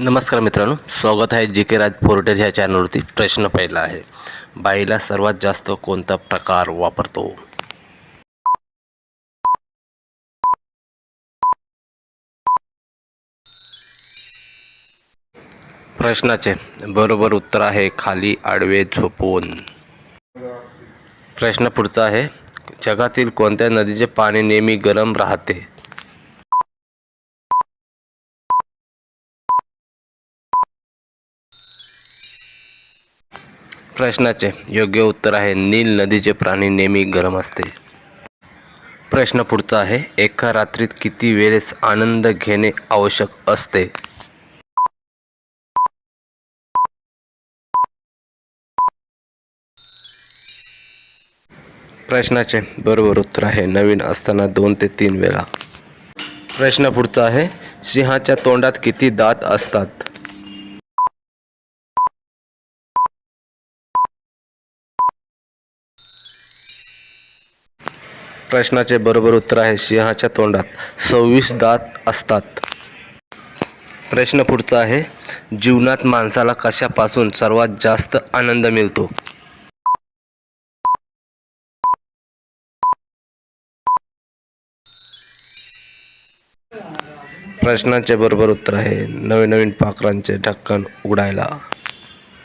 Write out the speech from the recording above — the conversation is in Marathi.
नमस्कार मित्रांनो स्वागत आहे जी के राज फोर्टेर ह्या चॅनलवरती. प्रश्न पहिला आहे बाईला सर्वात जास्त कोणता प्रकार वापरतो? प्रश्नाचे बरोबर उत्तर आहे खाली आडवे झोपवून प्रश्न पुढचा आहे जगातील कोणत्या नदीचे पाणी नेहमी गरम राहते? प्रश्नाचे योग्य उत्तर आहे. नील नदीचे प्राणी नेहमी गरम असते. प्रश्न पुढचा आहे एका रात्रीत किती वेळेस आनंद घेणे आवश्यक असते? प्रश्नाचे बरोबर उत्तर आहे नवीन असताना दोन ते तीन वेळा. प्रश्न पुढचा आहे सिंहाच्या तोंडात किती दात असतात? प्रश्नाचे बरोबर उत्तर आहे सिंहाच्या तोंडात. सव्वीस दात असतात. प्रश्न पुढचा आहे जीवनात माणसाला कशापासून सर्वात जास्त आनंद मिळतो? प्रश्नाचे बरोबर उत्तर आहे नवीन नवीन पाखरांचे ढक्कन उघडायला.